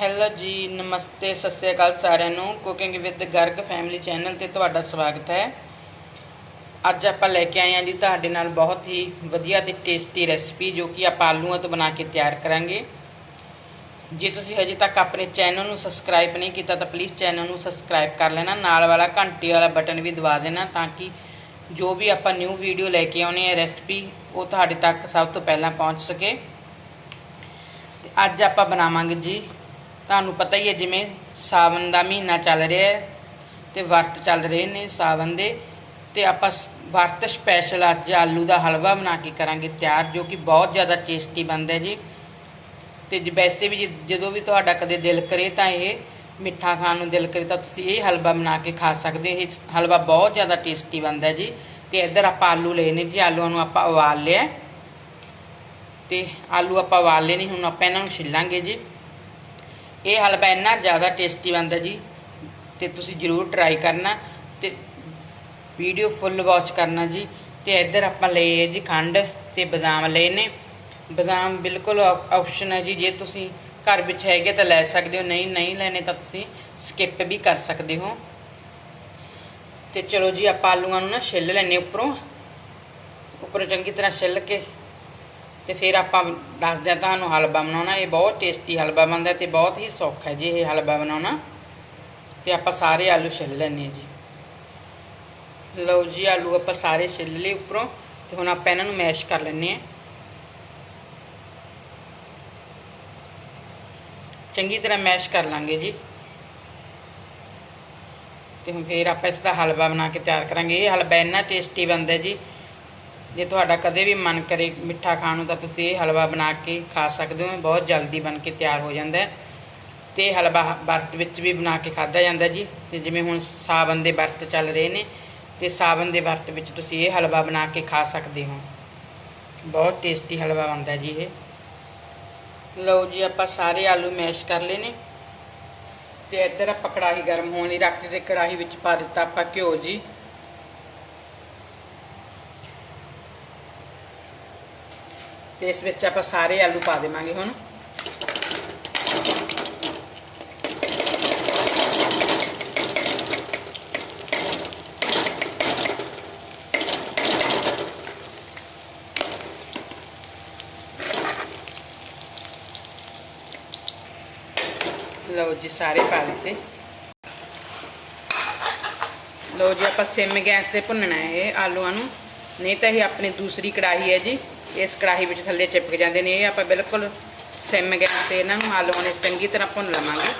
Hello ਜੀ, ਨਮਸਤੇ, ਸਤਿ ਸ੍ਰੀ ਅਕਾਲ ਸਾਰਿਆਂ ਨੂੰ। Cooking with Garg family channel ਤੇ ਤੁਹਾਡਾ ਸਵਾਗਤ ਹੈ। ਅੱਜ ਆਪਾਂ ਲੈ ਕੇ ਆਏ ਹਾਂ ਜੀ ਤੁਹਾਡੇ ਨਾਲ ਬਹੁਤ ਹੀ ਵਧੀਆ ਤੇ ਟੇਸਟੀ ਰੈਸਪੀ ਜੋ ਕਿ ਆਪਾਂ ਆਲੂਆਂ ਤੋਂ ਬਣਾ ਕੇ ਤਿਆਰ ਕਰਾਂਗੇ। ਜੇ ਤੁਸੀਂ ਹਜੇ ਤੱਕ ਆਪਣੇ ਚੈਨਲ ਨੂੰ ਸਬਸਕ੍ਰਾਈਬ ਨਹੀਂ ਕੀਤਾ ਤਾਂ ਪਲੀਜ਼ ਚੈਨਲ ਨੂੰ ਸਬਸਕ੍ਰਾਈਬ ਕਰ ਲੈਣਾ। ਨਾਲ ਵਾਲਾ ਘੰਟੀ ਵਾਲਾ ਬਟਨ ਵੀ ਦਬਾ ਦੇਣਾ ਤਾਂ ਕਿ ਜੋ ਵੀ ਆਪਾਂ ਨਿਊ ਵੀਡੀਓ ਲੈ ਕੇ ਆਉਣੀ ਆ ਰੈਸਪੀ ਉਹ ਤੁਹਾਡੇ ਤੱਕ ਸਭ ਤੋਂ ਪਹਿਲਾਂ ਪਹੁੰਚ ਸਕੇ। ਤੇ ਅੱਜ ਆਪਾਂ ਬਣਾਵਾਂਗੇ ਜੀ ਤੁਹਾਨੂੰ ਪਤਾ ਹੀ ਹੈ ਜਿਵੇਂ ਸਾਵਨ ਦਾ ਮਹੀਨਾ ਚੱਲ ਰਿਹਾ ਹੈ ਤੇ ਵਰਤ ਚੱਲ ਰਹੇ ਨੇ ਸਾਵਨ ਦੇ ਤੇ ਆਪਾਂ ਸ- ਵਰਤ ਸਪੈਸ਼ਲ ਅੱਜ ਆਲੂ ਦਾ ਹਲਵਾ ਬਣਾ ਕੇ ਕਰਾਂਗੇ ਤਿਆਰ, ਜੋ ਕਿ ਬਹੁਤ ਜ਼ਿਆਦਾ ਟੇਸਟੀ ਬਣਦਾ ਹੈ ਜੀ। ਤੇ ਜ- ਵੈਸੇ ਵੀ ਜਦੋਂ ਵੀ ਤੁਹਾਡਾ ਕਦੇ ਦਿਲ ਕਰੇ ਤਾਂ ਇਹ ਮਿੱਠਾ ਖਾਣ ਨੂੰ ਦਿਲ ਕਰੇ ਤਾਂ ਤੁਸੀਂ ਇਹ ਹਲਵਾ ਬਣਾ ਕੇ ਖਾ ਸਕਦੇ ਹੋ। ਇਹ ਹਲਵਾ ਬਹੁਤ ਜ਼ਿਆਦਾ ਟੇਸਟੀ ਬਣਦਾ ਜੀ। ਤੇ ਇੱਧਰ ਆਪਾਂ ਆਲੂ ਲਏ ਨੇ ਜੀ, ਆਲੂਆਂ ਨੂੰ ਆਪਾਂ ਉਬਾਲ ਲਿਆ। ਤੇ ਆਲੂ ਆਪਾਂ ਉਬਾਲ ਲਏ ਨਹੀਂ ਹੁਣ ਆਪਾਂ ਇਹਨਾਂ ਨੂੰ ਛਿੱਲਾਂਗੇ ਜੀ। ਇਹ ਹਲਵਾ ਇੰਨਾ ਜ਼ਿਆਦਾ ਟੇਸਟੀ ਬਣਦਾ ਜੀ, ਤੇ ਤੁਸੀਂ ਜ਼ਰੂਰ ਟਰਾਈ ਕਰਨਾ ਤੇ ਵੀਡੀਓ ਫੁੱਲ ਵਾਚ ਕਰਨਾ ਜੀ, ਤੇ ਇੱਧਰ ਆਪਾਂ ਲਏ ਜੀ ਖੰਡ ਤੇ ਬਦਾਮ ਲਏ ਨੇ। ਬਦਾਮ ਬਿਲਕੁਲ ਆਪਸ਼ਨ ਹੈ ਜੀ, ਜੇ ਤੁਸੀਂ ਘਰ ਵਿੱਚ ਹੈਗੇ ਤਾਂ ਲੈ ਸਕਦੇ ਹੋ, ਨਹੀਂ ਨਹੀਂ ਲੈਣੇ ਤਾਂ ਤੁਸੀਂ ਸਕਿਪ ਵੀ ਕਰ ਸਕਦੇ ਹੋ। ਤੇ ਚਲੋ ਜੀ, ਆਪਾਂ ਆਲੂਆਂ ਨੂੰ ਨਾ ਛਿੱਲ ਲੈਣੇ ਉੱਪਰੋਂ। ਉੱਪਰੋਂ ਚੰਗੀ ਤਰ੍ਹਾਂ ਛਿੱਲ ਕੇ ਤੇ ਫਿਰ ਆਪਾਂ ਦੱਸਦੇ ਹਾਂ ਤੁਹਾਨੂੰ ਹਲਵਾ ਬਣਾਉਣਾ, ਇਹ ਬਹੁਤ ਟੇਸਟੀ ਹਲਵਾ ਬਣਦਾ ਤੇ ਬਹੁਤ ਹੀ ਸੌਖਾ ਹੈ ਜੀ ਇਹ ਹਲਵਾ ਬਣਾਉਣਾ। ਤੇ ਆਪਾਂ ਸਾਰੇ ਆਲੂ ਛਿੱਲ ਲੈਣੇ ਜੀ। ਲਓ ਜੀ, ਆਲੂ ਆਪਾਂ ਸਾਰੇ ਛਿੱਲ ਲਏ ਉੱਪਰੋਂ ਤੇ ਹੁਣ ਆਪਾਂ ਇਹਨਾਂ ਨੂੰ ਮੈਸ਼ ਕਰ ਲੈਣੇ ਆ ਚੰਗੀ ਤਰ੍ਹਾਂ ਮੈਸ਼ ਕਰ ਲਾਂਗੇ ਜੀ। ਤੇ ਹੁਣ ਫੇਰ ਆਪਾਂ ਇਸ ਦਾ ਹਲਵਾ ਬਣਾ ਕੇ ਤਿਆਰ ਕਰਾਂਗੇ। ਇਹ ਹਲਵਾ ਇੰਨਾ ਟੇਸਟੀ ਬਣਦਾ ਜੀ ਜੇ ਤੁਹਾਡਾ ਕਦੇ ਵੀ ਮਨ ਕਰੇ ਮਿੱਠਾ ਖਾਣ ਨੂੰ, ਤਾਂ ਤੁਸੀਂ ਇਹ ਹਲਵਾ ਬਣਾ ਕੇ ਖਾ ਸਕਦੇ ਹੋ। ਬਹੁਤ ਜਲਦੀ ਬਣ ਕੇ ਤਿਆਰ ਹੋ ਜਾਂਦਾ ਹੈ। ਤੇ ਹਲਵਾ ਵਰਤ ਵਿੱਚ ਵੀ ਬਣਾ ਕੇ ਖਾਧਾ ਜਾਂਦਾ ਜੀ। ਤੇ ਜਿਵੇਂ ਹੁਣ ਸਾਵਨ ਦੇ ਵਰਤ ਚੱਲ ਰਹੇ ਨੇ, ਤੇ ਸਾਵਨ ਦੇ ਵਰਤ ਵਿੱਚ ਤੁਸੀਂ ਇਹ ਹਲਵਾ ਬਣਾ ਕੇ ਖਾ ਸਕਦੇ ਹੋ। ਬਹੁਤ ਟੇਸਟੀ ਹਲਵਾ ਬਣਦਾ ਜੀ ਇਹ। ਲਓ ਜੀ, ਆਪਾਂ ਸਾਰੇ ਆਲੂ ਮੈਸ਼ ਕਰ ਲਏ ਨੇ। ਤੇ ਇੱਧਰ ਆਪਾਂ ਕੜਾਹੀ ਗਰਮ ਹੋਣ ਲਈ ਰੱਖ ਦਿੱਤੀ। ਕੜਾਹੀ ਵਿੱਚ ਪਾ ਦਿੱਤਾ ਆਪਾਂ ਘਿਓ ਜੀ। ਤੇ ਇਸ ਵਿੱਚ ਆਪਾਂ ਸਾਰੇ ਆਲੂ ਪਾ ਦੇਵਾਂਗੇ ਹੁਣ। ਲਓ ਜੀ, ਸਾਰੇ ਪਾ ਦਿੱਤੇ। ਲਓ ਜੀ, ਆਪਾਂ ਸਿਮ ਗੈਸ ਤੇ ਭੁੰਨਣਾ ਹੈ ਇਹ ਆਲੂਆਂ ਨੂੰ। ਨਹੀਂ ਤਾਂ ਇਹ ਆਪਣੀ ਦੂਸਰੀ ਕੜਾਹੀ ਹੈ ਜੀ। ਇਸ ਕੜਾਹੀ ਵਿੱਚ ਥੱਲੇ ਚਿਪਕ ਜਾਂਦੇ ਨੇ। ਇਹ ਆਪਾਂ ਬਿਲਕੁਲ ਸਿਮ ਗੈਸ ਤੇ ਇਹਨਾਂ ਨੂੰ ਆਲੂਆਂ ਨੇ ਚੰਗੀ ਤਰ੍ਹਾਂ ਭੁੰਨ ਲਵਾਂਗੇ।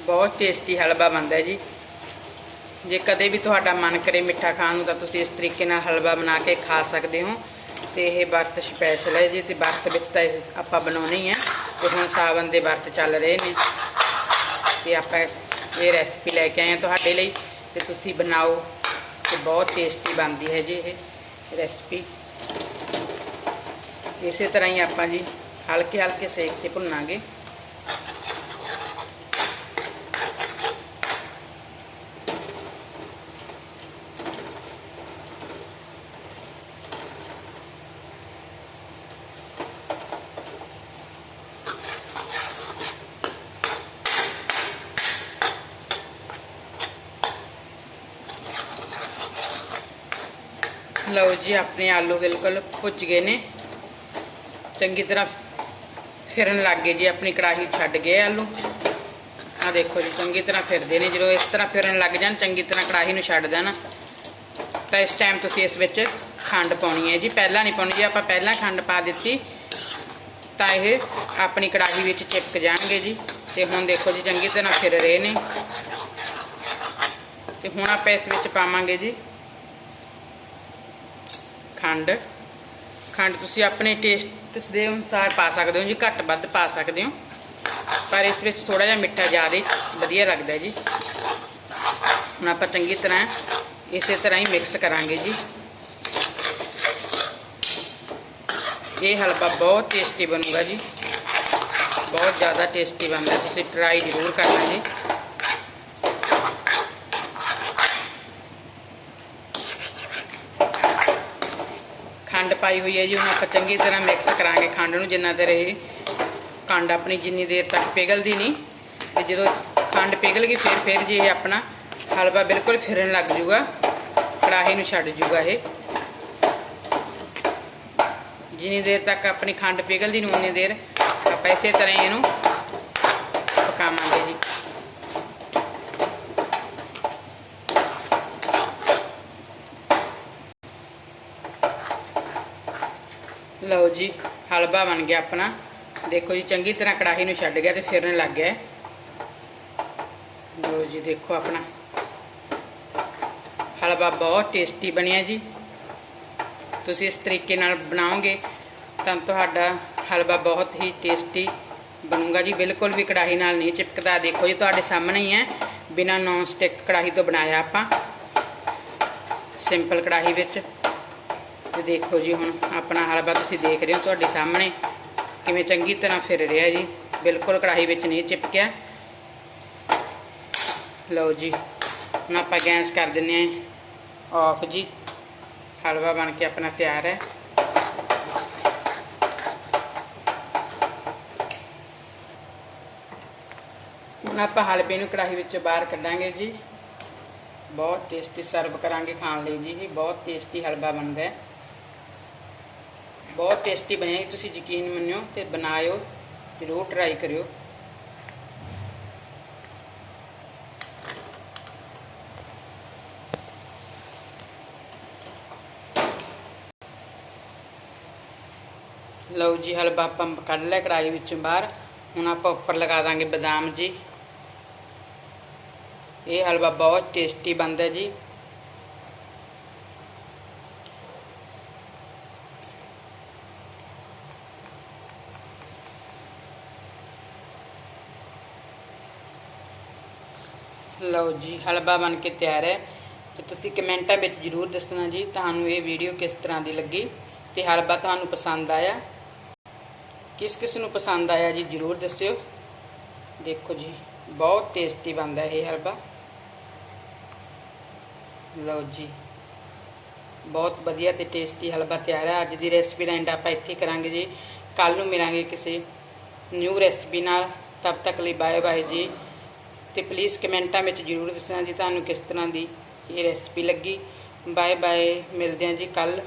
ਬਹੁਤ ਟੇਸਟੀ ਹਲਵਾ ਬਣਦਾ ਜੀ। ਜੇ ਕਦੇ ਵੀ ਤੁਹਾਡਾ ਮਨ ਕਰੇ ਮਿੱਠਾ ਖਾਣ ਨੂੰ, ਤਾਂ ਤੁਸੀਂ ਇਸ ਤਰੀਕੇ ਨਾਲ ਹਲਵਾ ਬਣਾ ਕੇ ਖਾ ਸਕਦੇ ਹੋ। ਤੇ ਇਹ ਵਰਤ ਸਪੈਸ਼ਲ ਹੈ ਜੀ। ਤੇ ਵਰਤ ਵਿੱਚ ਤਾਂ ਇਹ ਆਪਾਂ ਬਣਾਉਣੀ ਹੈ ਤੇ ਹੁਣ ਸਾਵਨ ਦੇ ਵਰਤ ਚੱਲ ਰਹੇ ਨੇ। ਤੇ ਆਪਾਂ ਇਹ ਰੈਸਪੀ ਲੈ ਕੇ ਆਏ ਹਾਂ ਤੁਹਾਡੇ ਲਈ। ਤੇ ਤੁਸੀਂ ਬਣਾਓ। ਤੇ ਬਹੁਤ ਟੇਸਟੀ ਬਣਦੀ ਹੈ ਜੀ ਇਹ ਰੈਸਪੀ ਇਸੇ ਤਰ੍ਹਾਂ ਹੀ ਆਪਾਂ ਜੀ ਹਲਕੇ ਹਲਕੇ ਸੇਕ ਤੇ ਭੁੰਨਾਂਗੇ। ਲਓ ਜੀ, ਆਪਣੇ ਆਲੂ ਬਿਲਕੁਲ ਭੁੱਜ ਗਏ ਨੇ। ਚੰਗੀ ਤਰ੍ਹਾਂ ਫਿਰਨ ਲੱਗ ਗਏ ਜੀ, ਆਪਣੀ ਕੜਾਹੀ ਛੱਡ ਗਏ ਆਲੂ। ਆ ਦੇਖੋ ਜੀ, ਚੰਗੀ ਤਰ੍ਹਾਂ ਫਿਰਦੇ ਨੇ। ਜਦੋਂ ਇਸ ਤਰ੍ਹਾਂ ਫਿਰਨ ਲੱਗ ਜਾਣ, ਚੰਗੀ ਤਰ੍ਹਾਂ ਕੜਾਹੀ ਨੂੰ ਛੱਡ ਦੇਣ ਤਾਂ ਇਸ ਟਾਈਮ ਤੁਸੀਂ ਇਸ ਵਿੱਚ ਖੰਡ ਪਾਉਣੀ ਹੈ ਜੀ। ਪਹਿਲਾਂ ਨਹੀਂ ਪਾਉਣੀ ਜੀ, ਆਪਾਂ ਪਹਿਲਾਂ ਖੰਡ ਪਾ ਦਿੱਤੀ। ਤਾਂ ਇਹ ਆਪਣੀ ਕੜਾਹੀ ਵਿੱਚ ਚਿਪਕ ਜਾਣਗੇ ਜੀ। ਤੇ ਹੁਣ ਦੇਖੋ ਜੀ, ਚੰਗੀ ਤਰ੍ਹਾਂ ਫਿਰ ਰਹੇ ਨੇ। ਤੇ ਹੁਣ ਆਪਾਂ ਇਸ ਵਿੱਚ ਪਾਵਾਂਗੇ ਜੀ। ਖੰਡ। ਖੰਡ ਤੁਸੀਂ ਆਪਣੇ ਟੇਸਟ ਦੇ ਅਨੁਸਾਰ ਪਾ ਸਕਦੇ ਹੋ ਜੀ, ਘੱਟ ਵੱਧ ਪਾ ਸਕਦੇ ਹੋ। ਪਰ ਇਸ ਵਿੱਚ ਥੋੜਾ ਜਿਹਾ ਮਿੱਠਾ ਜ਼ਿਆਦਾ ਵਧੀਆ ਲੱਗਦਾ ਜੀ। ਹੁਣ ਆਪਾਂ ਚੰਗੀ ਤਰ੍ਹਾਂ ਇਸੇ ਤਰ੍ਹਾਂ ਹੀ ਮਿਕਸ ਕਰਾਂਗੇ ਜੀ। ਇਹ ਹਲਵਾ ਬਹੁਤ ਟੇਸਟੀ ਬਣੂਗਾ ਜੀ। ਬਹੁਤ ਜ਼ਿਆਦਾ ਟੇਸਟੀ ਬਣਦਾ, ਤੁਸੀਂ ਟਰਾਈ ਜ਼ਰੂਰ ਕਰਨਾ ਜੀ। ਖੰਡ ਪਾਈ ਹੋਈ ਹੈ ਜੀ ਹੁਣ ਆਪਾਂ ਚੰਗੀ ਤਰ੍ਹਾਂ ਮਿਕਸ ਕਰਾਂਗੇ ਖੰਡ ਨੂੰ, ਜਿੰਨਾ ਦੇਰ ਇਹ ਖੰਡ ਆਪਣੀ ਜਿੰਨੀ ਦੇਰ ਤੱਕ ਪਿਘਲਦੀ ਨਹੀਂ। ਤੇ ਜਦੋਂ ਖੰਡ ਪਿਘਲ ਗਈ, ਫਿਰ ਫਿਰ ਜੀ ਇਹ ਆਪਣਾ ਹਲਵਾ ਬਿਲਕੁਲ ਫਿਰਨ ਲੱਗ ਜੂਗਾ, ਕੜਾਹੀ ਨੂੰ ਛੱਡ ਜੂਗਾ ਇਹ। ਜਿੰਨੀ ਦੇਰ ਤੱਕ ਆਪਣੀ ਖੰਡ ਪਿਘਲਦੀ ਨੂੰ ਉਨੀ ਦੇਰ ਆਪਾਂ ਇਸੇ ਤਰ੍ਹਾਂ ਹੀ ਇਹਨੂੰ ਪਕਾਵਾਂਗੇ ਜੀ ਲਓ ਜੀ ਹਲਵਾ ਬਣ ਗਿਆ ਆਪਣਾ। ਦੇਖੋ ਜੀ, ਚੰਗੀ ਤਰ੍ਹਾਂ ਕੜਾਹੀ ਨੂੰ ਛੱਡ ਗਿਆ ਤੇ ਫਿਰਨ ਲੱਗ ਗਿਆ। ਹੈ। ਜੀ, ਦੇਖੋ ਆਪਣਾ। ਹਲਵਾ ਬਹੁਤ ਟੇਸਟੀ ਬਣਿਆ ਜੀ। ਤੁਸੀਂ ਇਸ ਤਰੀਕੇ ਨਾਲ ਬਣਾਓਗੇ ਤਾਂ ਤੁਹਾਡਾ ਹਲਵਾ ਬਹੁਤ ਹੀ ਟੇਸਟੀ ਬਣੂਗਾ ਜੀ। ਬਿਲਕੁਲ ਵੀ ਕੜਾਹੀ ਨਾਲ ਨਹੀਂ ਚਿਪਕਦਾ। ਦੇਖੋ ਜੀ, ਤੁਹਾਡੇ ਸਾਹਮਣੇ ਹੀ ਹੈ। ਬਿਨਾ ਨੌਨ ਸਟਿਕ ਕੜਾਹੀ ਤੋਂ ਬਣਾਇਆ ਆਪਾਂ। ਸਿੰਪਲ ਕੜਾਹੀ ਵਿੱਚ। ਤੇ ਦੇਖੋ ਜੀ ਹੁਣ ਆਪਣਾ ਹਲਵਾ ਤੁਸੀਂ ਦੇਖ ਰਹੇ ਹੋ ਤੁਹਾਡੇ ਸਾਹਮਣੇ। ਕਿਵੇਂ ਚੰਗੀ ਤਰ੍ਹਾਂ ਫਿਰ ਰਿਹਾ ਜੀ। ਬਿਲਕੁਲ ਕੜਾਹੀ ਵਿੱਚ ਨਹੀਂ ਚਿਪਕਿਆ। ਲਓ ਜੀ, ਹੁਣ ਆਪਾਂ ਗੈਸ ਕਰ ਦਿੰਨੇ ਆ ਆਫ ਜੀ। ਹਲਵਾ ਬਣ ਕੇ ਆਪਣਾ ਤਿਆਰ ਹੈ। ਹੁਣ ਆਪਾਂ ਹਲਵੇ ਨੂੰ ਕੜਾਹੀ ਵਿੱਚੋਂ ਬਾਹਰ ਕੱਢਾਂਗੇ ਜੀ। ਬਹੁਤ ਟੇਸਟੀ ਸਰਵ ਕਰਾਂਗੇ ਖਾਣ ਲਈ ਜੀ। ਬਹੁਤ ਟੇਸਟੀ ਹਲਵਾ ਬਣਦਾ ਹੈ। ਬਹੁਤ ਟੇਸਟੀ ਬਣਿਆ ਜੀ, ਤੁਸੀਂ ਯਕੀਨ ਮੰਨਿਓ ਤੇ ਬਣਾਇਓ, ਜ਼ਰੂਰ ਟਰਾਈ ਕਰਿਓ। ਲਓ ਜੀ, ਹਲਵਾ ਆਪਾਂ ਕੱਢ ਲਿਆ ਕੜਾਈ ਵਿੱਚੋਂ ਬਾਹਰ। ਹੁਣ ਆਪਾਂ ਉੱਪਰ ਲਗਾ ਦਾਂਗੇ ਬਦਾਮ ਜੀ। ਇਹ ਹਲਵਾ ਬਹੁਤ ਟੇਸਟੀ ਬਣਦਾ ਜੀ। ਲਓ ਜੀ ਹਲਵਾ ਬਣ ਕੇ ਤਿਆਰ ਹੈ। ਤੇ ਤੁਸੀਂ ਕਮੈਂਟਾਂ ਵਿੱਚ ਜਰੂਰ ਦੱਸਣਾ ਜੀ, ਤੁਹਾਨੂੰ ਇਹ ਵੀਡੀਓ ਕਿਸ ਤਰ੍ਹਾਂ ਦੀ ਲੱਗੀ ਤੇ ਹਲਵਾ ਤੁਹਾਨੂੰ ਪਸੰਦ ਆਇਆ। ਕਿਸ ਕਿਸ ਨੂੰ ਪਸੰਦ ਆਇਆ ਜੀ, ਜਰੂਰ ਦੱਸਿਓ। ਦੇਖੋ ਜੀ, ਬਹੁਤ ਟੇਸਟੀ ਬਣਦਾ ਇਹ ਹਲਵਾ ਲਓ ਜੀ, ਬਹੁਤ ਵਧੀਆ ਤੇ ਟੇਸਟੀ ਹਲਵਾ ਤਿਆਰ ਹੈ। ਅੱਜ ਦੀ ਰੈਸਪੀ ਦਾ ਐਂਡ ਆਪਾਂ ਇੱਥੇ ਕਰਾਂਗੇ ਜੀ। ਕੱਲ ਨੂੰ ਮਿਲਾਂਗੇ ਕਿਸੇ ਨਿਊ ਰੈਸਪੀ ਨਾਲ। ਤਬ ਤੱਕ ਲਈ ਬਾਏ ਬਾਏ ਜੀ। ਤੇ ਪਲੀਜ਼ ਕਮੈਂਟਾਂ ਵਿੱਚ ਜਰੂਰ ਦੱਸਣਾ ਜੀ, ਤੁਹਾਨੂੰ ਕਿਸ ਤਰ੍ਹਾਂ ਦੀ ਇਹ ਰੈਸਪੀ ਲੱਗੀ। ਬਾਏ ਬਾਏ ਮਿਲਦੇ ਹਾਂ ਜੀ ਕੱਲ